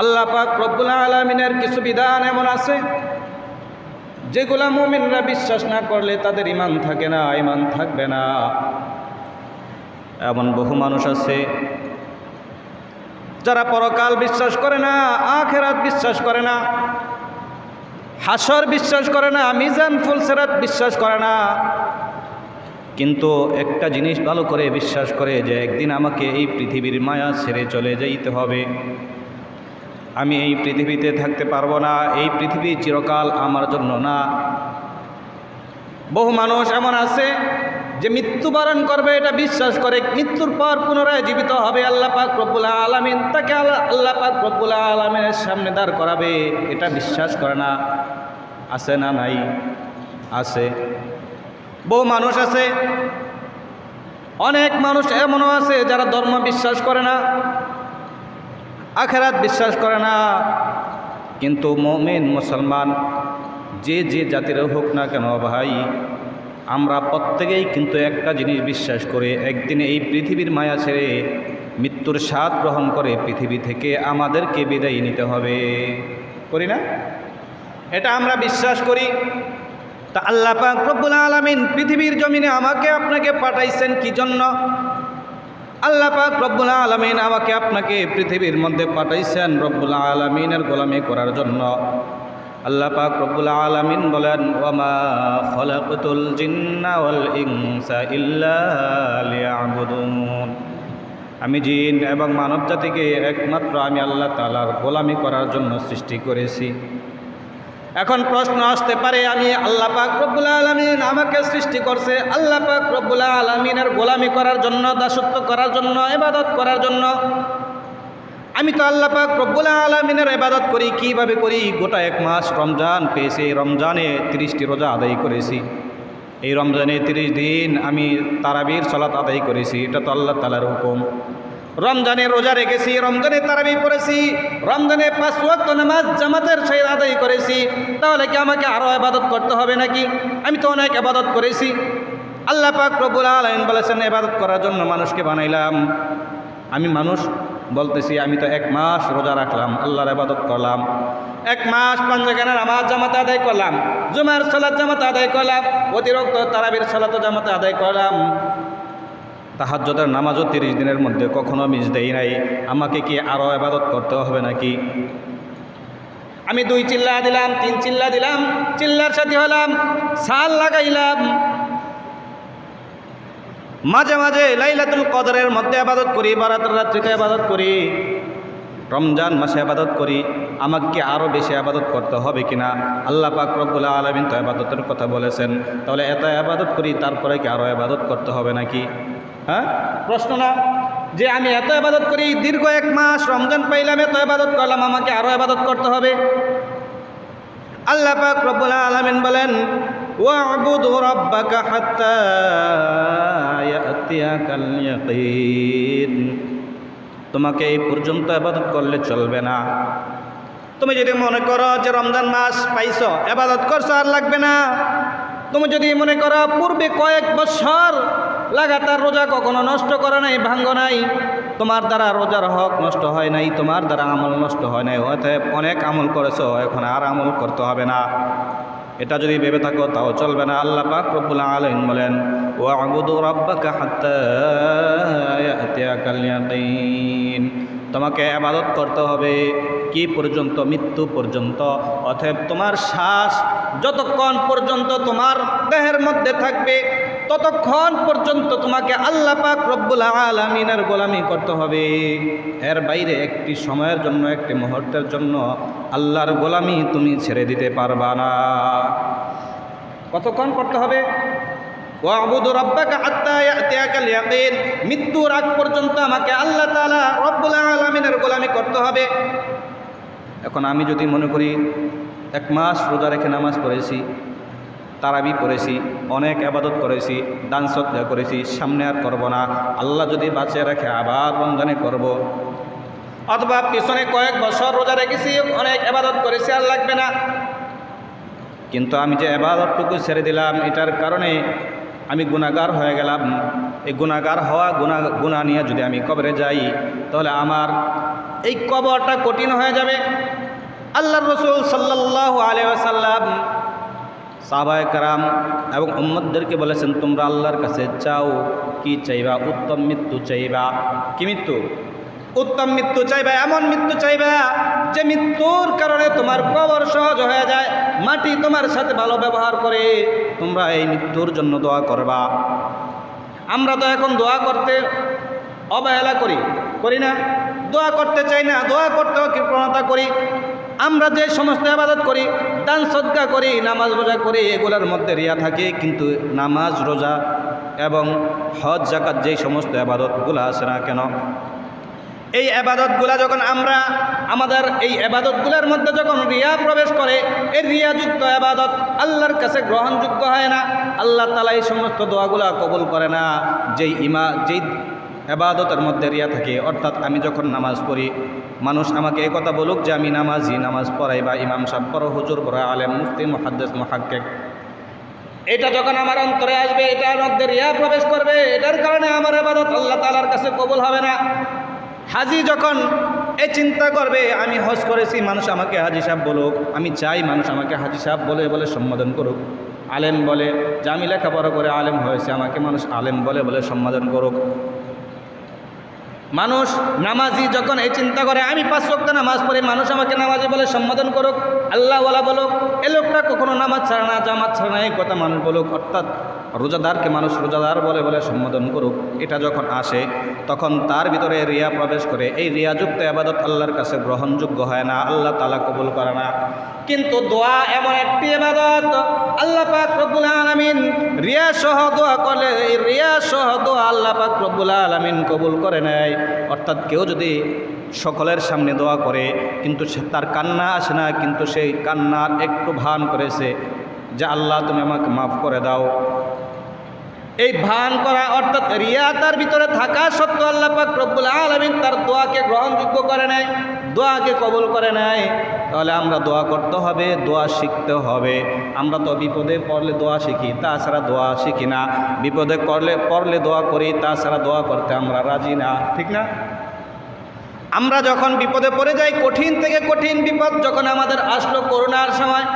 আল্লাহ পাক রব্বুল আলমিনের কিছু বিধান এমন আছে যেগুলা মুমিনরা বিশ্বাস না করলে তাদের ইমান থাকে না ইমান থাকবে না। এমন বহু মানুষ আছে যারা পরকাল বিশ্বাস করে না, আখেরাত বিশ্বাস করে না, হাসর বিশ্বাস করে না, মিজান ফুলসেরাত বিশ্বাস করে না। কিন্তু একটা জিনিস ভালো করে বিশ্বাস করে যে একদিন আমাকে এই পৃথিবীর মায়া ছেড়ে চলে যাইতে হবে। আমি এই পৃথিবীতে থাকতে পারব না, এই পৃথিবী চিরকাল আমার জন্য না। বহু মানুষ এমন আছে যে মৃত্যুবরণ করবে, এটা বিশ্বাস করে মৃত্যুর পর পুনরায় জীবিত হবে আল্লাহ পাক রব্বুল আলমিন। তাকে আল্লাহ পাক রব্বুল আলমিনের সামনে দাঁড় করাবে, এটা বিশ্বাস করে না। আছে না নাই? আছে। বহু মানুষ আছে, অনেক মানুষ এমনও আছে যারা ধর্ম বিশ্বাস করে না আখেরাত বিশ্বাস করে না। কিন্তু মমিন মুসলমান, যে যে জাতির হোক না কেন ভাই, আমরা প্রত্যেকেই কিন্তু একটা জিনিস বিশ্বাস করে, একদিন এই পৃথিবীর মায়া ছেড়ে মৃত্যুর স্বাদ গ্রহণ করে পৃথিবী থেকে আমাদেরকে বিদায় নিতে হবে। করি না? এটা আমরা বিশ্বাস করি। তা আল্লাহ পাক রব্বুল আলমিন পৃথিবীর জমিনে আমাকে আপনাকে পাঠাইছেন কি জন্য? আল্লাহ পাক রব্বুল আলমিন আমাকে আপনাকে পৃথিবীর মধ্যে পাঠাইছেন রব্বুল আলমিনের গোলামি করার জন্য। আল্লাহ পাক রব্বুল আলমিন বলেন ওমা খলাকুতুল জিন্না ওয়াল ইনসা ইল্লা আমি জিন এবং মানব জাতিকে একমাত্র আমি আল্লাহ তালার গোলামি করার জন্য সৃষ্টি করেছি। এখন প্রশ্ন আসতে পারে, আমি আল্লাহ পাক রব্বুল আলমিন আমাকে সৃষ্টি করছে, আল্লাহ পাক রব্বুল আলমিনের গোলামি করার জন্য, দাসত্ব করার জন্য এবাদত করার জন্য। আমি তো আল্লাহ পাক রব্বুল আলমিনের এবাদত করি, কীভাবে করি? গোটা এক মাস রমজান পেয়েছি, রমজানে তিরিশটি রোজা আদায় করেছি। এই রমজানে তিরিশ দিন আমি তারাবির সলাত আদায় করেছি, এটা তো আল্লাহ তালার হুকুম। রমজানে রোজা রেখেছি, রমজানে তারাবি পড়েছি, রমজানে পাঁচ ওয়াক্ত নামাজ জামাতের সহিত আদায় করেছি, তাহলে কি আমাকে আরও আবাদত করতে হবে নাকি? আমি তো অনেক আবাদত করেছি। আল্লাহ পাক রব্বুল আলাইন বলেছেন, এবাদত করার জন্য মানুষকে বানাইলাম। আমি মানুষ বলতেছি, আমি তো এক মাস রোজা রাখলাম, আল্লাহর আবাদত করলাম। এক মাস পাঞ্জাগানের নামাজ জামাতে আদায় করলাম, জুমার সালাত জামাতে আদায় করলাম, অতিরিক্ত তারাবির সালাত জামাতে আদায় করলাম। তাহাজ্যদের নামাজও তিরিশ দিনের মধ্যে কখনো মিস দেই নাই। আমাকে কি আরও আবাদত করতে হবে নাকি? আমি দুই চিল্লা দিলাম, তিন চিল্লা দিলাম, চিল্লার সাথে হলাম, সাল লাগাইলাম। মাঝে মাঝে লাইলাতুল কদরের মধ্যে আবাদত করি, বারাতের রাত্রিতে আবাদত করি, রমজান মাসে আবাদত করি। আমাকে কি আরও বেশি আবাদত করতে হবে কিনা? আল্লাহ পাক রব্বুল আলমিন তো আবাদতের কথা বলেছেন। তাহলে এত আবাদত করি, তারপরে কি আরও আবাদত করতে হবে নাকি? হ্যাঁ? প্রশ্ন না। যে আমি এত আবাদত করি, দীর্ঘ এক মাস রমজান পাইলাম, এত আবাদত করলাম, আমাকে আরও আবাদত করতে হবে। আল্লাহ পাক রব্বুল আলামিন বলেন তোমাকে এই পর্যন্ত আবাদত করলে চলবে না। তুমি যদি মনে করো যে রমজান মাস পাইছো আবাদত করছ, আর লাগবে না। তুমি যদি মনে করো পূর্বে কয়েক বছর লাগাতার রোজা কখনো নষ্ট করে নাই, ভাঙ্গ নাই। তোমার দ্বারা রোজার হক নষ্ট হয় নাই, তোমার দ্বারা আমল নষ্ট হয় নাই। অতএব অনেক আমল করেছ, এখন আর আমল করতে হবে না। এটা যদি ভেবে থাকো, তাও চলবে না। আল্লাহ পাক রব্বুল আলামিন বলেন ও আবুদু রাব্বাকা হাত্তা তোমাকে আবাদত করতে হবে কি পর্যন্ত? মৃত্যু পর্যন্ত। অতএব তোমার শ্বাস যতক্ষণ পর্যন্ত তোমার দেহের মধ্যে থাকবে ততক্ষণ পর্যন্ত তোমাকে আল্লাহ পাক রব্বুল আলমিনের গোলামি করতে হবে। এর বাইরে একটি সময়ের জন্য, একটি মুহূর্তের জন্য আল্লাহর গোলামি তুমি ছেড়ে দিতে পারবা না। কতক্ষণ করতে হবে? মৃত্যুর আগ পর্যন্ত আমাকে আল্লাহ তাআলা রব্বুল আলামিনের গোলামি করতে হবে। এখন আমি যদি মনে করি, এক মাস রোজা রেখে নামাজ পড়েছি তারাবি করেছি, অনেক আবাদত করেছি, দান শ্রদ্ধা করেছি, সামনে আর করব না। আল্লাহ যদি বাঁচিয়ে রাখে আবার রমজানে করব। অথবা পিছনে কয়েক বছর রোজা রেখেছি, অনেক আবাদত করেছি, আর লাগবে না। কিন্তু আমি যে আবাদতটুকু ছেড়ে দিলাম, এটার কারণে আমি গুণাগার হয়ে গেলাম। এই গুণাগার হওয়া গুণা গুণা নিয়ে যদি আমি কবরে যাই, তাহলে আমার এই কবরটা কঠিন হয়ে যাবে। আল্লাহ রসুল সাল্লাহ আলিয়াল্লাম সাহাবায় কারাম এবং উম্মদদেরকে বলেছেন, তোমরা আল্লাহর কাছে চাও কি চাইবা? উত্তম মৃত্যু চাইবা কি মৃত্যু? উত্তম মৃত্যু চাইবা, এমন মৃত্যু চাইবা যে মৃত্যুর কারণে তোমার কবর সহজ হয়ে যায়, মাটি তোমার সাথে ভালো ব্যবহার করে তোমরা এই মৃত্যুর জন্য দোয়া করবা। আমরা তো এখন দোয়া করতে অবহেলা করি করি না। দোয়া করতে চাই না, দোয়া করতেও কৃপণতা করি। আমরা যে সমস্ত আবাদত করি, দান সদ্গা করি, নামাজ রোজা করি, এগুলোর মধ্যে রিয়া থাকে, কিন্তু নামাজ রোজা এবং হজ জাকাত যেই সমস্ত আবাদতগুলো আছে না কেন? এই আবাদতগুলা যখন আমরা আমাদের এই আবাদতগুলোর মধ্যে যখন রিয়া প্রবেশ করে, এই রিয়াযুক্ত আবাদত আল্লাহর কাছে গ্রহণযোগ্য হয় না, আল্লাহ তালা এই সমস্ত দোয়াগুলা কবুল করে না, যেই ইমা, যেই আবাদতের মধ্যে রিয়া থাকে। অর্থাৎ আমি যখন নামাজ পড়ি মানুষ আমাকে এই কথা বলুক যে আমি নামাজি, নামাজ পড়াই বা ইমাম সাহ পড়ো, হুজুর, বড় আলেম, মুফতি, মহাদ্দেস, মহাক্কেক। এটা যখন আমার অন্তরে আসবে, এটার মধ্যে রিয়া প্রবেশ করবে, এটার কারণে আমার আবাদত আল্লাহ তালার কাছে কবুল হবে না। হাজি যখন এই চিন্তা করবে, আমি হজ করেছি, মানুষ আমাকে হাজি সাহেব বলুক, আমি চাই মানুষ আমাকে হাজি সাহেব বলে বলে সম্বোধন করুক। আলেম বলে, যে আমি লেখাপড়া করে আলেম হয়েছে, আমাকে মানুষ আলেম বলে বলে সম্বোধন করুক। মানুষ নামাজি যখন এই চিন্তা করে, আমি পাঁচ ওয়াক্ত নামাজ পড়ে, মানুষ আমাকে নামাজি বলে সম্বোধন করুক, আল্লাহওয়ালা বলুক, এ লোকটা কখনো নামাজ ছাড়া না, জামাত ছাড়া না, এই কথা মানুষ বলুক, অর্থাৎ রোজাদারকে মানুষ রোজাদার বলে বলে সম্বোধন করুক। এটা যখন আসে, তখন তার ভিতরে রিয়া প্রবেশ করে, এই রিয়াযুক্ত আবাদত আল্লাহর কাছে গ্রহণযোগ্য হয় না, আল্লাহ তালা কবুল করে না। কিন্তু দোয়া এমন একটি আবাদত, আল্লাহ পাক রব্বুল আলামিন রিয়া সহ দোয়া করলে, এই রিয়া সহ দোয়া আল্লাহ পাক রব্বুল আলামিন কবুল করে নেয়। অর্থাৎ কেউ যদি সকলের সামনে দোয়া করে, কিন্তু সে তার কান্না আসে না, কিন্তু সেই কান্নার একটু ভান করেছে, যে আল্লাহ তুমি আমাকে মাফ করে দাও। এই ভান করা, অর্থাৎ রিয়া তার ভিতরে থাকা সত্ত্বেও আল্লাহ পাক রব্বুল আলমিন তার দোয়াকে গ্রহণযোগ্য করে নেয় দোয়াকে কবুল করে নেয় তাহলে আমরা দোয়া করতে হবে, দোয়া শিখতে হবে। আমরা তো বিপদে পড়লে দোয়া শিখি, তাছাড়া দোয়া শিখি না। বিপদে করলে পড়লে দোয়া করি, তাছাড়া দোয়া করতে আমরা রাজি না, ঠিক না? আমরা যখন বিপদে পড়ে যাই, কঠিন থেকে কঠিন বিপদ যখন আমাদের আসলো করোনার সময়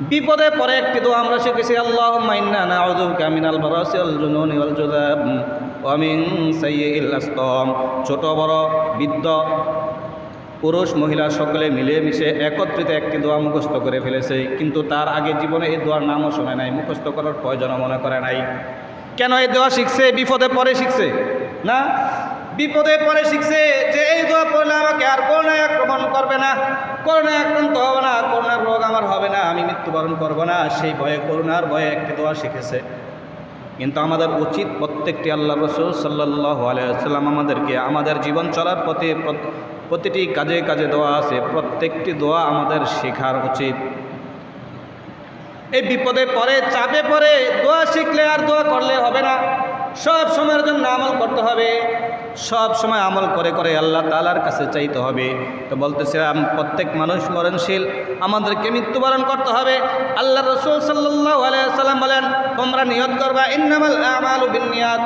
বিপদে পরে একটি দোয়া আমরা শিখেছি আল্লাহ মাইন্না ছোট, বড়, বৃদ্ধ, পুরুষ, মহিলা সকলে মিলেমিশে একত্রিত একটি দোয়া মুখস্থ করে ফেলেছে, কিন্তু তার আগে জীবনে এই দোয়ার নামও শোনে নাই, মুখস্থ করার প্রয়োজনও মনে করে নাই। কেন এই দোয়া শিখছে? বিপদে পরে শিখছে? না? বিপদে পরে শিখছে যে এই দোয়া পড়লে আমাকে আর করোনায় আক্রমণ করবে না করোনায় আক্রান্ত হবে না করোনার রোগ আমার হবে না, আমি মৃত্যুবরণ করব না। সেই ভয়ে করোনার ভয়ে একটি দোয়া শিখেছে। কিন্তু আমাদের উচিত প্রত্যেকটি আল্লাহ রসুল সাল্লাহ আলাইসাল্লাম আমাদেরকে আমাদের জীবন চলার পথে প্রতিটি কাজে কাজে দোয়া আছে, প্রত্যেকটি দোয়া আমাদের শেখার উচিত। এই বিপদে পরে চাপে পরে দোয়া শিখলে আর দোয়া করলে হবে না। সব সময়ের জন্য আমল করতে হবে। সব সময় আমল করে করে আল্লাহ তালার কাছে চাইতে হবে। তো বলতেছিলাম, প্রত্যেক মানুষ মরণশীল, আমাদেরকে মৃত্যুবরণ করতে হবে। আল্লাহ রসুল সাল্লাহ আলাইসাল্লাম বলেন, তোমরা নিয়ত করবা, ইন্নামাল আমাল বিনিয়াদ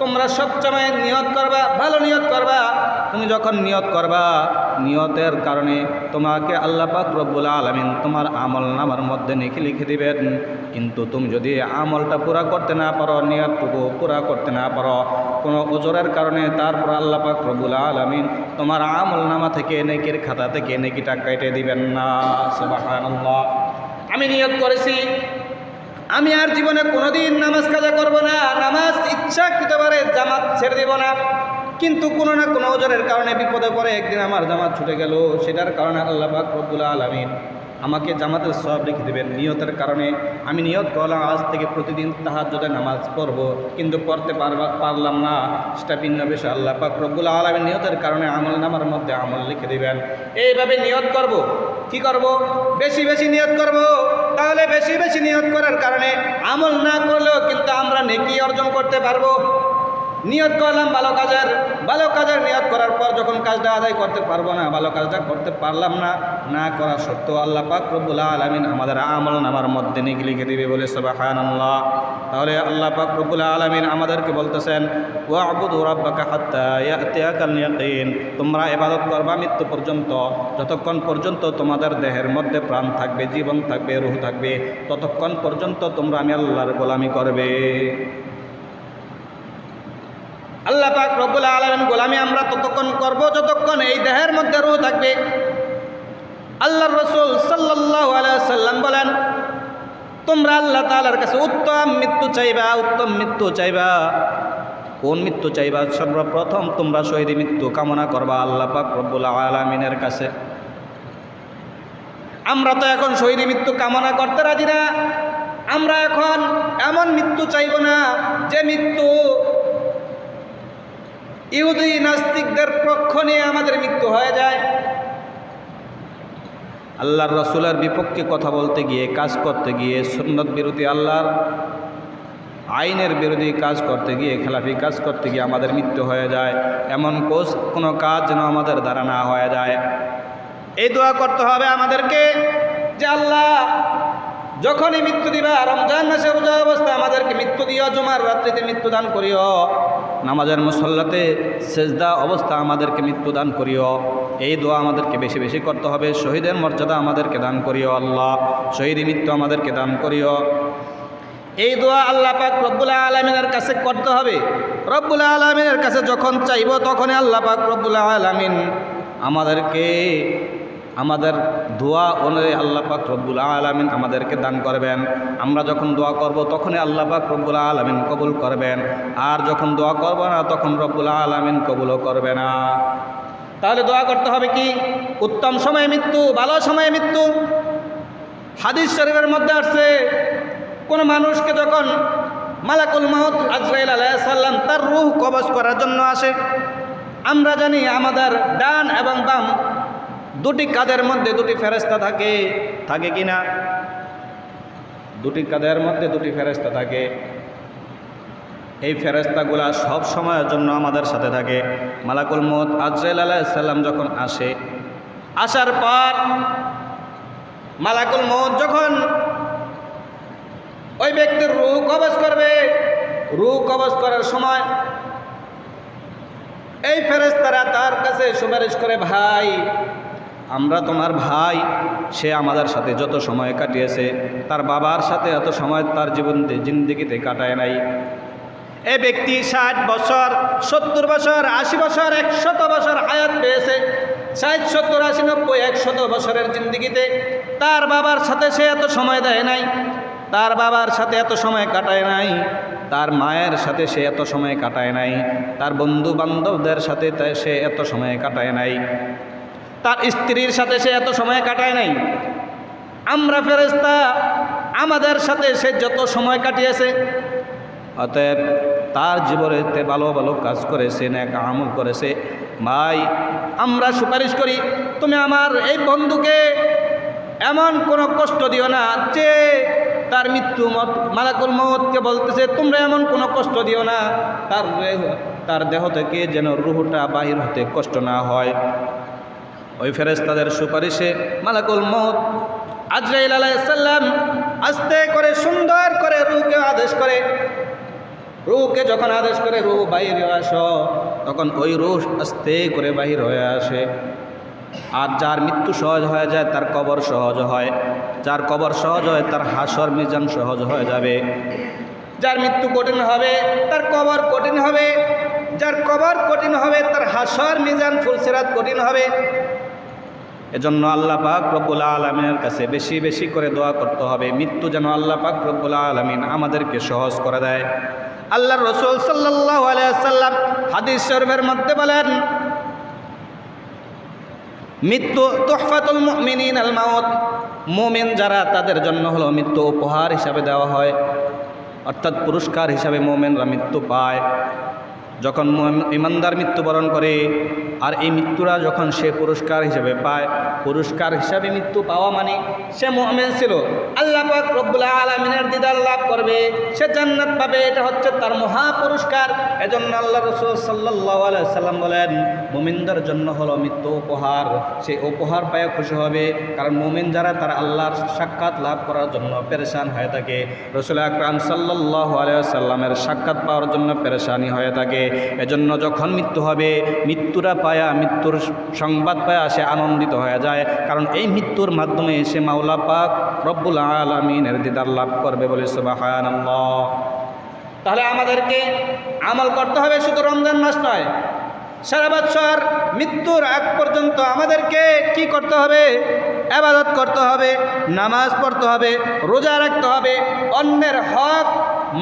তোমরা সবসময় নিয়ত করবা, ভালো নিয়ত করবা। তুমি যখন নিয়ত করবা, নিয়তের কারণে তোমাকে আল্লাহ পাক রব্বুল আলমিন তোমার আমল নামার মধ্যে লিখে লিখে দিবেন। কিন্তু তুমি যদি আমলটা পুরা করতে না পারো, নিয়তটুকু পুরা করতে না পারো, কোনো ওজোরের কারণে তারপর আল্লাহ পাক রব্বুল আলমিন তোমার আমল নামা থেকে নেকির খাতা থেকে নেকিটা কেটে দিবেন না। আমি নিয়ত করেছি। আমি আর জীবনে কোনোদিন নামাজ কাজা করব না। নামাজ ইচ্ছাকৃতভাবে জামাত ছেড়ে দেব না। কিন্তু কোনো না কোনো ওজনের কারণে বিপদে পড়ে একদিন আমার জামাত ছুটে গেল। সেটার কারণে আল্লাহ পাক রব্বুল আলমিন আমাকে জামাতের সব রেখে দেবেন। নিয়তের কারণে আমি নিয়ত করলাম, আজ থেকে প্রতিদিন তাহাজ্জুদে নামাজ পড়ব। কিন্তু পড়তে পারলাম না, সেটা ভিন্ন বিষয়। আল্লাহ পাক রব্বুল আলমিন নিয়তের কারণে আমল নামার মধ্যে আমল লিখে দেবেন। এইভাবে নিয়ত করব। কি করব? বেশি বেশি নিয়ত করব। তাহলে বেশি বেশি নিয়ত করার কারণে আমল না করলেও কিন্তু আমরা নেকি অর্জন করতে পারব। নিয়ত করলাম ভালো কাজের ভালো কাজের নিয়ত করার পর যখন কাজটা আদায় করতে পারব না, ভালো কাজটা করতে পারলাম না না করা সত্ত্বেও আল্লাহ পাক রব্বুল আলমিন আমাদের আমল নামার মধ্যে নিয়ে লিখে দিবে বলে সবাহান আল্লাহ তাহলে আল্লাহ পাক রব্বুল আলমিন আমাদেরকে বলতেছেন ও আবুদ রাব্বাকা হাত্তা ইয়াতিয়াকাল তোমরা এবাদত করবা মৃত্যু পর্যন্ত, যতক্ষণ পর্যন্ত তোমাদের দেহের মধ্যে প্রাণ থাকবে, জীবন থাকবে, রুহ থাকবে, ততক্ষণ পর্যন্ত তোমরা আমি আল্লাহর গোলামি করবে। আল্লাহ পাক রব্বুল আলমিন গোলামি আমরা ততক্ষণ করব যতক্ষণ এই দেহের মধ্যে রুহ থাকবে। আল্লাহ রসুল সাল্লাহ সাল্লাম বলেন, তোমরা আল্লাহ তালার কাছে উত্তম মৃত্যু চাইবা, উত্তম মৃত্যু চাইবা। কোন মৃত্যু চাইবা? সর্বপ্রথম তোমরা শহীদ মৃত্যু কামনা করবা আল্লাহ পাক রব্বুল আলমিনের কাছে। আমরা তো এখন শহীদ মৃত্যু কামনা করতে রাজি না। আমরা এখন এমন মৃত্যু চাইব না যে মৃত্যু ইহুদি নাস্তিকদের পক্ষ নিয়ে আমাদের মৃত্যু হয়ে যায়। আল্লাহর রসুলের বিপক্ষে কথা বলতে গিয়ে, কাজ করতে গিয়ে, সুন্নত বিরোধী আল্লাহর আইনের বিরোধী কাজ করতে গিয়ে, খেলাফি কাজ করতে গিয়ে আমাদের মৃত্যু হয়ে যায়। এমন কোষ, কোনো কাজ যেন আমাদের দ্বারা না হয়ে যায়। এই দোয়া করতে হবে আমাদেরকে যে আল্লাহ যখনই মৃত্যু দিবা, রমজান মাসে রোজা অবস্থা আমাদেরকে মৃত্যু দিও, জমার রাত্রিতে মৃত্যু দান করিও। নামাজের মুসল্লাতে সেজদা অবস্থা আমাদেরকে মৃত্যু দান করিও। এই দোয়া আমাদেরকে বেশি বেশি করতে হবে। শহীদের মর্যাদা আমাদেরকে দান করিও আল্লাহ। শহীদ মৃত্যু আমাদেরকে দান করিও। এই দোয়া আল্লাহ পাক রব্বুল আলমিনের কাছে করতে হবে। রব্বুল আলমিনের কাছে যখন চাইব তখনই আল্লাহ পাক রব্বুল আলমিন আমাদেরকে আমাদের দোয়া অনুযায়ী আল্লাহ পাক রব্বুল আলমিন আমাদেরকে দান করবেন। আমরা যখন দোয়া করব, তখনই আল্লাহ পাক রব্বুল আলমিন কবুল করবেন। আর যখন দোয়া করব না, তখন রব্বুল আলমিন কবুলও করবে না। তাহলে দোয়া করতে হবে কি? উত্তম সময়ে মৃত্যু, ভালো সময়ে মৃত্যু। হাদিস শরীফের মধ্যে আসছে, কোনো মানুষকে যখন মালাকুল মাহত আজরাইল আলাইসাল্লাম তার রুহ কবজ করার জন্য আসে, আমরা জানি আমাদের ডান এবং বাম দুটি কাদের মধ্যে দুটি ফেরেস্তা থাকে? থাকে কি না দুটি কাদের মধ্যে দুটি ফেরেস্তা থাকে? এই ফেরেস্তাগুলা সব সময়ের জন্য আমাদের সাথে থাকে। মালাকুল মত আজরাইল আলাইসাল্লাম যখন আসে, আসার পর মালাকুল মত যখন ওই ব্যক্তির রু কবজ করবে রু কবজ করার সময় এই ফেরেস্তারা তার কাছে সুপারিশ করে, ভাই আমরা তোমার ভাই, সে আমাদের সাথে যত সময় কাটিয়েছে, তার বাবার সাথে এত সময় তার জীবন জিন্দিগিতে কাটায় নাই। এ ব্যক্তি ষাট বছর, সত্তর বছর, আশি বছর, একশত বছর হায়াত পেয়েছে। ষাট, সত্তর, আশি, নব্বই, একশত বছরের জিন্দিগিতে তার বাবার সাথে সে এত সময় দেয় নাই। তার বাবার সাথে এত সময় কাটায় নাই। তার মায়ের সাথে সে এত সময় কাটায় নাই। তার বন্ধু বান্ধবদের সাথে সে এত সময় কাটায় নাই। তার স্ত্রীর সাথে সে এত সময় কাটায় নাই। আমরা ফেরেস্তা আমাদের সাথে সে যত সময় কাটিয়েছে, অতএব তার জীবনেতে ভালো ভালো কাজ করেছে ন্যাক আমল করেছে। ভাই, আমরা সুপারিশ করি, তুমি আমার এই বন্ধুকে এমন কোনো কষ্ট দিও না যে তার মৃত্যু মত, মালাকুল মতকে বলতেছে, তোমরা এমন কোনো কষ্ট দিও না। তার তার দেহ থেকে যেন রুহটা বাহির হতে কষ্ট না হয়। ওই ফেরেস্তাদের সুপারিশে মালাকুল মত আজরাইল আলাইসাল্লাম আস্তে করে সুন্দর করে রুকে আদেশ করে। রুকে যখন আদেশ করে রু বাইরে আস, তখন ওই রু আস্তে করে বাহির হয়ে আসে। আর যার মৃত্যু সহজ হয়ে যায়, তার কবর সহজ হয়। যার কবর সহজ হয়, তার হাসর মিজান সহজ হয়ে যাবে। যার মৃত্যু কঠিন হবে, তার কবর কঠিন হবে। যার কবর কঠিন হবে, তার হাসর মিজান ফুলসেরাত কঠিন হবে। এজন্য আল্লাহ পাক রব্বুল আলমিনের কাছে বেশি বেশি করে দোয়া করতে হবে। মৃত্যু যেন আল্লাহ পাক রব্বুল আলমিন আমাদেরকে সহজ করে দেয়। আল্লাহ রসুল সাল্লাহ আলাইসাল্লাম হাদিস শরীফের মধ্যে বলেন, মৃত্যু তোহফাতুল মিনিন আল মাউত। মোমেন যারা তাদের জন্য হলো মৃত্যু উপহার হিসাবে দেওয়া হয়। অর্থাৎ পুরস্কার হিসাবে মোমেনরা মৃত্যু পায়। যখন ইমানদার মৃত্যুবরণ করে, আর এই মৃত্যুরা যখন সে পুরস্কার হিসেবে পায়, পুরস্কার হিসাবে মৃত্যু পাওয়া মানে সে মোহামেন ছিল। আল্লাহ পাক রব্বুল আলমিনের দিদার লাভ করবে, সে জান্নাত পাবে, এটা হচ্ছে তার মহা পুরস্কার। এজন্য আল্লাহ রসুল সাল্লাহ সাল্লাম বলেন, মোমিনদের জন্য হলো মৃত্যু উপহার। সে উপহার পায় খুশি হবে, কারণ মোমিন যারা, তারা আল্লাহর সাক্ষাৎ লাভ করার জন্য পেরেশান হয়ে থাকে। রসুল আকরাম সাল্লাহ আলিয়া সাল্লামের সাক্ষাৎ পাওয়ার জন্য পেরেশানি হয়ে থাকে। এজন্য যখন মৃত্যু হবে, মৃত্যুরা পায়া, মৃত্যুর সংবাদ পায়া সে আনন্দিত হয়ে যায়। কারণ এই মৃত্যুর মাধ্যমে সে মাওলা পাক রব্বুল আলমিনের দিদার লাভ করবে বলে সুবাহান তাহলে আমাদেরকে আমল করতে হবে শুধু রমজান মাস নয়। সারা বছর মৃত্যুর আগ পর্যন্ত আমাদেরকে কি করতে হবে? আবাদত করতে হবে, নামাজ পড়তে হবে, রোজা রাখতে হবে, অন্যের হক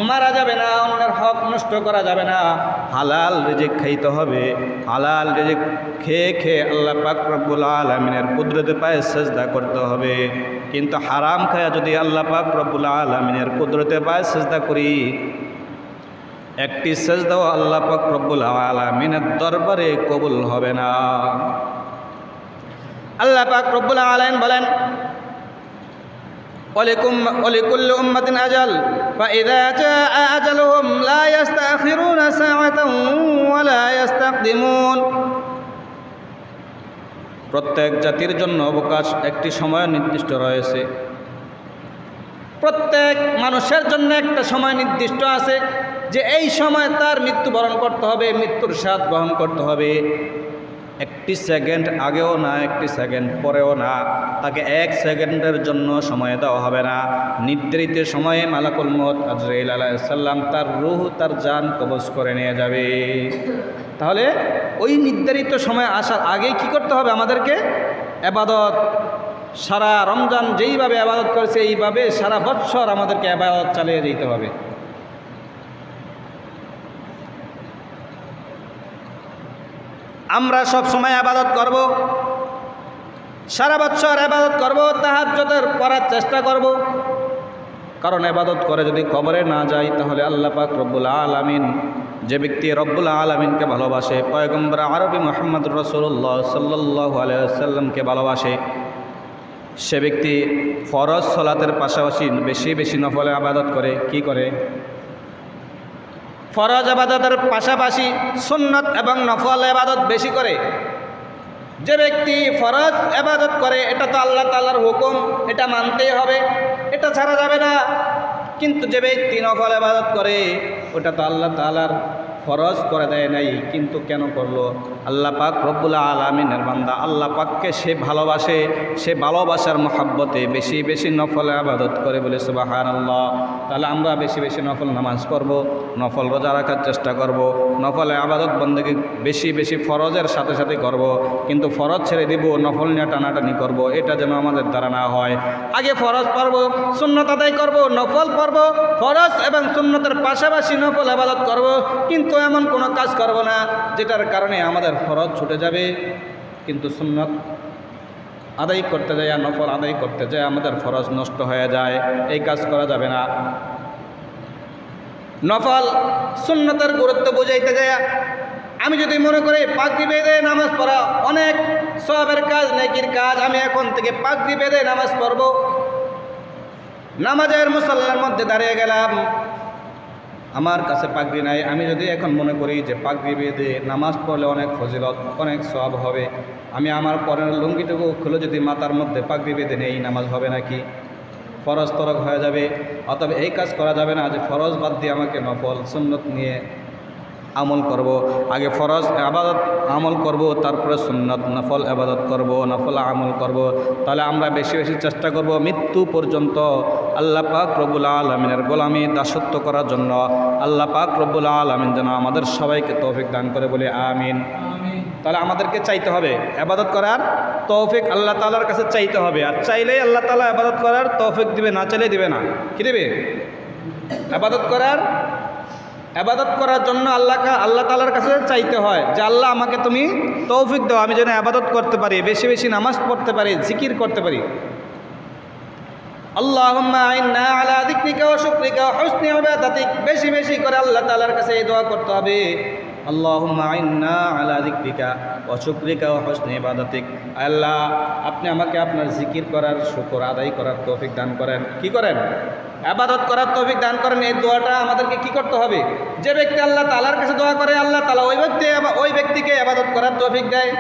মারা যাবে না অন্যের হক নষ্ট করা যাবে না। হালাল রেজেক খাইতে হবে। হালাল রেজেক খেয়ে খেয়ে আল্লাহ পাকরবুল আলমিনের কুদরতে পায়ে সেজদা করতে হবে। কিন্তু হারাম খায়া যদি আল্লাহ পাকরবুল আলমিনের কুদরতে পায়ে সেজদা করি, একটি সেজদাও আল্লাহ পাকরবুল আলমিনের দরবারে কবুল হবে না। আল্লাহ পাক রব্বুল আলামিন বলেন ولكل أمة أجل فإذا جاء أجلهم لا يستأخرون ساعة ولا يستقدمون প্রত্যেক জাতির জন্য অবকাশ একটি সময় নির্দিষ্ট রয়েছে প্রত্যেক মানুষের জন্য একটা সময় নির্দিষ্ট আছে যে এই সময় তার মৃত্যুবরণ করতে হবে মৃত্যুর স্বাদ গ্রহণ করতে হবে একটি সেকেন্ড আগেও না, একটি সেকেন্ড পরেও না। তাকে এক সেকেন্ডের জন্য সময় দেওয়া হবে না। নির্ধারিত সময়ে মালাকুল মত আজরাইল আলাইসাল্লাম তার রুহ, তার জান কবজ করে নিয়ে যাবে। তাহলে ওই নির্ধারিত সময় আসার আগে কি করতে হবে আমাদেরকে? আবাদত সারা রমজান যেইভাবে আবাদত করেছে, এইভাবে সারা বৎসর আমাদেরকে আবাদত চালিয়ে যেতে হবে। আমরা সব সময় আবাদত করব। সারা বছর আবাদত করব তাহাজ্জতের করার চেষ্টা করব। কারণ আবাদত করে যদি কবরে না যাই, তাহলে আল্লাহ পাক রব্বুল আলমিন যে ব্যক্তি রব্বুল আলমিনকে ভালোবাসে, পয়গম্বর আরবি মোহাম্মদ রসুল্লাহ সাল্লাহ আলাইসাল্লামকে ভালোবাসে। সে ব্যক্তি ফরজ সলাতের পাশাপাশি বেশি বেশি নফলে আবাদত করে, কি করে? ফরজ আবাদতের পাশাপাশি সুন্নত এবং নফল আবাদত বেশি করে। যে ব্যক্তি ফরজ আবাদত করে, এটা তো আল্লাহ তাল্লার হুকুম, এটা মানতেই হবে, এটা ছাড়া যাবে না। কিন্তু যে ব্যক্তি নফল আবাদত করে, ওটা তো আল্লাহ তালার ফরজ করে দেয় নাই, কিন্তু কেন করল? আল্লাহ পাক রব্বুল আলমিনের বান্দা, আল্লাহ পাককে সে ভালোবাসে, সে ভালোবাসার মহাব্বতে বেশি বেশি নফল আবাদত করে বলে সুবাহান আল্লাহ তাহলে আমরা বেশি বেশি নফল নামাজ পড়ব, নফল রোজা রাখার চেষ্টা করব, নফলে আবাদত বন্দেকে বেশি বেশি ফরজের সাথে সাথে করব, কিন্তু ফরজ ছেড়ে দিব, নফল নিয়ে টানাটানি করব, এটা যেন আমাদের দ্বারা না হয়। আগে ফরজ পড়ব, সুন্নত আদায় করব, নফল পড়ব, ফরজ এবং সুন্নতের পাশাপাশি নফল আবাদত করব, কিন্তু এমন কোনো কাজ করব না, যেটার কারণে আমাদের ফরজ ছুটে যাবে। কিন্তু সুন্নত আদায় করতে যায় নফল আদায় করতে যায়, আমাদের ফরজ নষ্ট হয়ে যায়, এই কাজ করা যাবে না। নফল সুন্নতের গুরুত্ব বুঝাইতে যায়। আমি যদি মনে করি পাগড়ি বেঁধে নামাজ পড়া অনেক সবের কাজ, নেকির কাজ, আমি এখন থেকে পাগড়ি বেঁধে নামাজ পড়ব। নামাজের মুসল্লার মধ্যে দাঁড়িয়ে গেলাম। আমার কাছে পাগড়ি নাই। আমি যদি এখন মনে করি যে পাগড়ি বেঁধে নামাজ পড়লে অনেক ফজিলত, অনেক সব হবে। আমি আমার পরের লুঙ্গিটুকু খুলে যদি মাথার মধ্যে পাগড়ি বেঁধে নেই, নামাজ হবে নাকি? ফরজ তরক হয়ে যাবে। অতএব এই কাজ করা যাবে না যে ফরজ বাদ দিয়ে আমাকে নফল, সুন্নত নিয়ে আমল করব। আগে ফরজ আবাদত আমল করব, তারপরে সুন্নত। নফল আবাদত করব, নফল আমল করব। তাহলে আমরা বেশি বেশি চেষ্টা করব মৃত্যু পর্যন্ত। আল্লাহ পাক রব্বুল আলমিনের গোলামি দাসত্ব করার জন্য। আল্লাহ পাক রব্বুল আলমিন যেন আমাদের সবাইকে তৌফিক দান করে বলে আমিন। তাহলে আমাদেরকে চাইতে হবে আবাদত করার তৌফিক আল্লাহ তালার কাছে চাইতে হবে। আর চাইলেই আল্লাহ তালা আবাদত করার তৌফিক দিবে, না চাইলে দিবে না। কি দেবে? আবাদত করার আবাদত করার জন্য আল্লাহ আল্লাহ তালার কাছে চাইতে হয় যে, আল্লাহ, আমাকে তুমি তৌফিক দাও, আমি যেন আবাদত করতে পারি, বেশি বেশি নামাজ পড়তে পারি, জিকির করতে পারি। বেশি বেশি করে আল্লাহ তালার কাছে এই দোয়া করতে হবে। আল্লাহ, আপনি আমাকে আপনার জিকির করার শুকর আদায় করার তৌফিক দান করেন। কি করেন? আবাদত করার তৌফিক দান করেন, এই দোয়াটা আমাদেরকে কি করতে হবে? যে ব্যক্তি আল্লাহ তালার কাছে দোয়া করে, আল্লাহ তালা ওই ব্যক্তি, ওই ব্যক্তিকে আবাদত করার তৌফিক দেয়।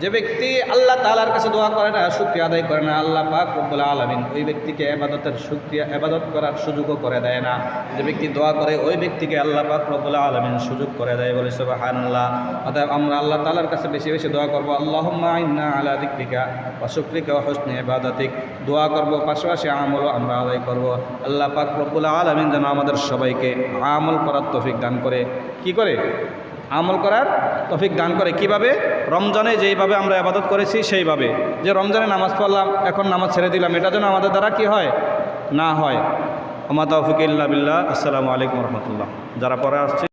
যে ব্যক্তি আল্লাহ তালার কাছে দোয়া করে না, শুক্রিয়া আদায় করে না, আল্লাহ পাক রব্বুল আলমিন ওই ব্যক্তিকে আবাদতের শুক্রিয়া আবাদত করার সুযোগও করে দেয় না। যে ব্যক্তি দোয়া করে, ওই ব্যক্তিকে আল্লাহ পাক রব্বুল আলমিন সুযোগ করে দেয় বলে সুবাহান আল্লাহ অতএব আমরা আল্লাহ তালার কাছে বেশি বেশি দোয়া করব আল্লাহ আইন্না আলা দিক্রিকা বা শুক্রিকা হসনি আবাদাতিক দোয়া করব, পাশাপাশি আমলও আমরা আদায় করব। আল্লাহ পাক রব্বুল আলমিন যেন আমাদের সবাইকে আমল করার তৌফিক দান করে। কি করে? আমল করার তফিক দান করে। কীভাবে? রমজানে যেইভাবে আমরা আবাদত করেছি সেইভাবে। যে রমজানে নামাজ পড়লাম, এখন নামাজ ছেড়ে দিলাম, এটা যেন আমাদের দ্বারা কি হয়? না হয়। ওমা তৌফিক ইল্লা বিল্লাহ। আসসালামু আলাইকুম রহমতুল্লাহ। যারা পরে আসছে